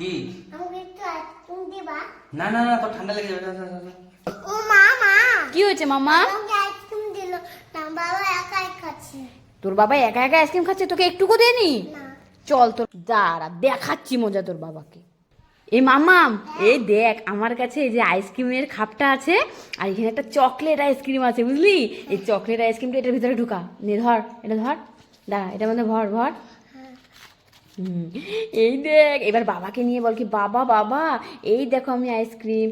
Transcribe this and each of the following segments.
কি? আমাকে একটু আইসক্রিম দিবা? না না না তো ঠান্ডা লেগে যাবে। ও মা মা কি হয়েছে মামা? আইসক্রিম দিল। না বাবা একাই খাচ্ছে। তোর বাবা একা একা আইসক্রিম খাচ্ছে তোকে একটুকু দেয়নি? না। চল তোর দাঁড়া দেখাচ্ছি মজা তোর বাবাকে। এ মামাম এই দেখ আমার কাছে এই যে আইসক্রিমের খাপটা আছে আর এখানে একটা চকলেট আইসক্রিম আছে বুঝলি? এই চকলেট আইসক্রিমটা এটার ভিতরে ঢুকা। নে ধর এটা ধর দাঁড়া এটার মধ্যে ভর ভর। এই দেখ এবার বাবাকে নিয়ে বল কি বাবা বাবা এই দেখো আমি আইসক্রিম।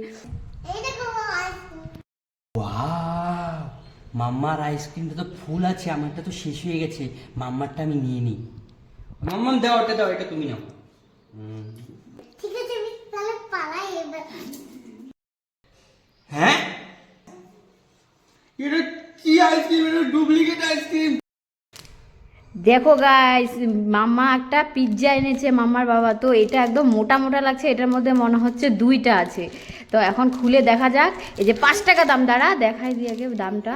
এই দেখো বাবা আইসক্রিম। ওয়াও মাম্মার আইসক্রিমটা তো ফুল আছে আমারটা তো শেষ হয়ে গেছে মাম্মারটা আমি নিয়ে নিই। মাম্মাম দাও ওটা দাও এটা তুমি নাও। ঠিক আছে আমি তাহলে পালাই এবার। হ্যাঁ? এটা কি আইসক্রিম? এটা ডুপ্লিকেট আইসক্রিম। দেখো গাইস মাম্মা একটা পিৎজা এনেছে মাম্মার বাবা। তো এটা একদম মোটা মোটা লাগছে, এটার মধ্যে মনে হচ্ছে দুইটা আছে। তো এখন খুলে দেখা যাক। এই যে পাঁচ টাকা দাম, দাঁড়া, দেখাই দিয়ে আগে দামটা।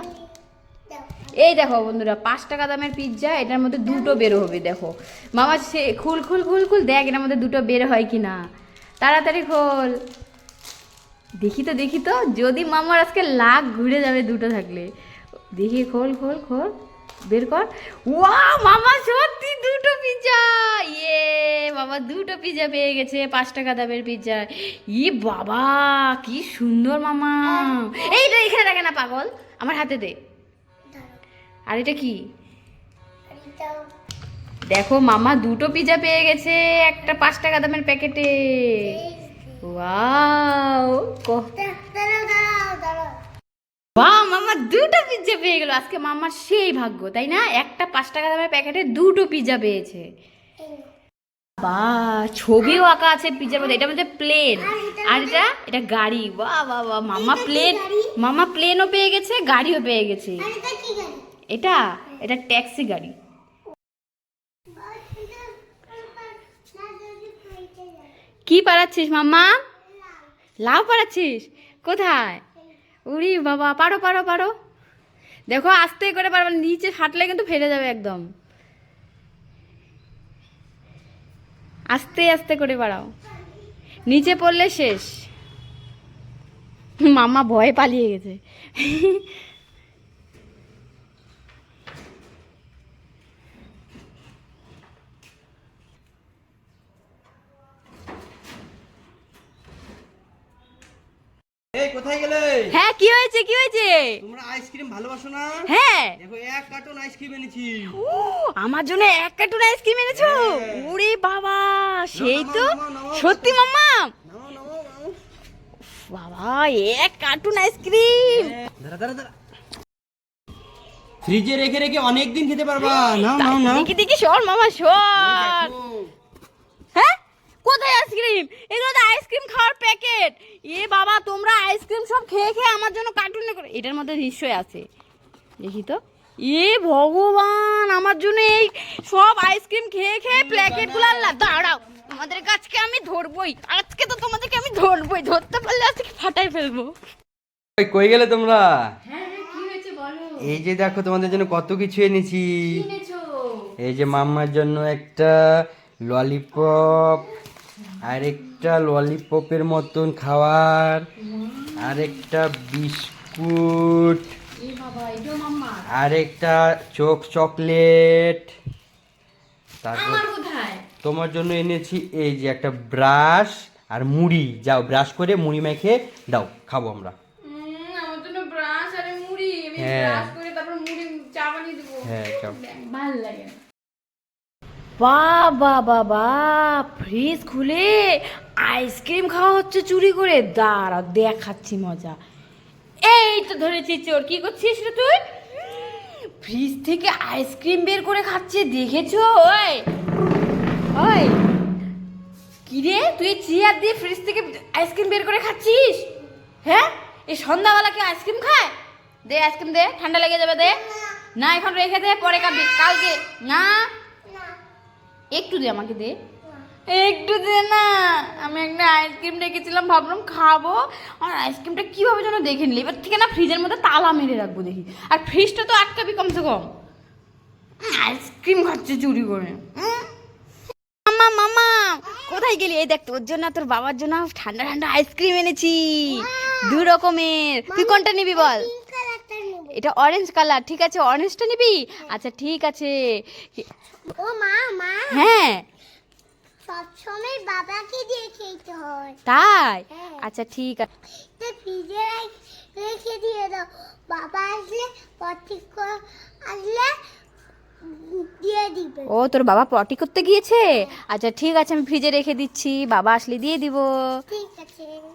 এই দেখো বন্ধুরা, পাঁচ টাকা দামের পিৎজা এটার মধ্যে দুটো বের হবে, দেখো। মামা, সে খুল খুল খুল খুল, দেখ এটার মধ্যে দুটো বের হয় কি না তাড়াতাড়ি খোল। দেখি তো দেখি তো, যদি মামার আজকে লাখ ঘুরে যাবে দুটো থাকলে। দেখি, খোল খোল খোল। বের কর। ওয়া মামা সত্যি দুটো পিৎজা ইয়ে বাবা দুটো পিৎজা পেয়ে গেছে পাঁচ টাকা দামের পিৎজা ই বাবা কি সুন্দর মামা। এইটা এখানে রাখে না পাগল। আমার হাতে দে। আর এটা কি? দেখো মামা দুটো পিৎজা পেয়ে গেছে একটা পাঁচ টাকা দামের প্যাকেটে ওয়াও বাহ মামা দুটো পিৎজা পেয়ে গেল। আজকে মামার সেই ভাগ্য তাই না? একটা পাঁচ টাকা দামের প্যাকেটে দুটো পিৎজা পেয়েছে। বা ছবিও আঁকা আছে পিৎজার মধ্যে এটা মধ্যে প্লেন আর এটা এটা গাড়ি। বাহ বাহ বাহ মামা প্লেন মামা প্লেনও পেয়ে গেছে গাড়িও পেয়ে গেছে। এটা এটা ট্যাক্সি গাড়ি। কি পারাচ্ছিস মাম্মা? লাউ। পারাচ্ছিস কোথায়? উরি বাবা পারো পারো পারো। দেখো আস্তে করে পারো না, নিচে হাঁটলে কিন্তু ফেলে যাবে একদম। আস্তে আস্তে করে পারাও নিচে পড়লে শেষ। মামা ভয় পালিয়ে গেছে। এই কোথায় গেলে? হ্যাঁ কি হয়েছে কি হয়েছে? তোমরা আইসক্রিম ভালোবাসো না? হ্যাঁ। দেখো এক কার্টন আইসক্রিম এনেছি। ও, আমার জন্য এক কার্টুন আইসক্রিম এনেছো? ওরে বাবা সেই তো। সত্যি মাম্মা? বাবা এক কার্টুন আইসক্রিম। দাঁড়া দাঁড়া দাঁড়া। ফ্রিজে রেখে রেখে অনেক দিন খেতে পারবা। নাও নাও নাও। দেখি দেখি সর মামা সর। হ্যাঁ কোথায় আইসক্রিম? এগুলো তো আইসক্রিম খাওয়ার প্যাকেট। এ বাবা তোমরা আইসক্রিম সব খেয়ে খেয়ে আমার জন্য কার্টুনে করে এটার মধ্যে নিশ্চয়ই আছে। দেখি তো। এ ভগবান আমার জন্য এই সব আইসক্রিম খেয়ে খেয়ে প্যাকেটগুলো দাঁড়াও তোমাদের কাছকে আমি ধরবই। আজকে তো তোমাদেরকে আমি ধরবই। ধরতে পারলে আজকে ফাটাই ফেলব। কই গেলে তোমরা? হ্যাঁ হ্যাঁ কি হয়েছে বলো? এই যে দেখো তোমাদের জন্য কত কিছু এনেছি। এই যে মাম্মার জন্য একটা ললিপপ আরেকটা ললিপপের মতন খাওয়ার। আরেকটা বিস্কুট। আরেকটা চোখ চকলেট। তারপর তোমার জন্য এনেছি এই যে একটা ব্রাশ আর মুড়ি। যাও ব্রাশ করে মুড়ি মেখে দাও খাব আমরা। হ্যাঁ। হ্যাঁ চাও ভালো লাগে বাবা বাবা ফ্রিজ খুলে আইসক্রিম খাওয়া হচ্ছে চুরি করে। দাঁড়া, দেখাচ্ছি মজা। এই তো ধরেছি চোর, কি করছিস রে তুই? ফ্রিজ থেকে আইসক্রিম বের করে খাচ্ছে, দেখেছ? ওই ওই। কি রে তুই চেয়ার দিয়ে ফ্রিজ থেকে আইসক্রিম বের করে খাচ্ছিস? হ্যাঁ? এই সন্ধ্যাবেলা কি আইসক্রিম খায়? দে আইসক্রিম দে, ঠান্ডা লেগে যাবে দে। না, এখন রেখে দে, পরে কালকে। না একটু দে আমাকে দে। একটু দে না। আমি একটা আইসক্রিম রেখেছিলাম ভাবলাম খাব। আর আইসক্রিমটা কীভাবে যেন দেখে নিলি? এবার থেকে না ফ্রিজের মধ্যে তালা মেরে রাখব দেখি। আর ফ্রিজটা তো আটকাবি কমসে কম। আইসক্রিম খাচ্ছে চুরি করে। মামা মামা কোথায় গেলি? এই দেখ তোর জন্য তোর বাবার জন্য ঠান্ডা ঠান্ডা আইসক্রিম এনেছি। দু রকমের। তুই কোনটা নিবি বল? এটা অরেঞ্জ কালার ঠিক আছে? অরেঞ্জটা নিবি? আচ্ছা ঠিক আছে। ও মা মা। হ্যাঁ। সবসময় বাবাকে দিয়ে খেতে হয়। তাই? হ্যাঁ। আচ্ছা ঠিক আছে ফ্রিজে রাখ- দিয়ে দাও। বাবা আসলে পটি আসলে দিয়ে দিবে। ও তোর বাবা পটি করতে গিয়েছে? আচ্ছা ঠিক আছে আমি ফ্রিজে রেখে দিচ্ছি। বাবা আসলে দিয়ে দিব। ঠিক আছে।